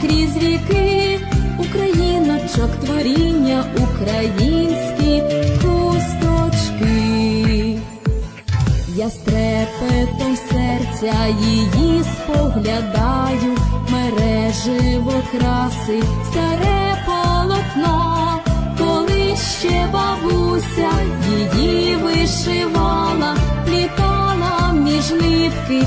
крізь віки, Україночок творіння, українські кусточки. Я з трепетом серця її споглядаю, мереживо краси, старе полотно, коли ще бабуся її вишивала, плітала між нитки,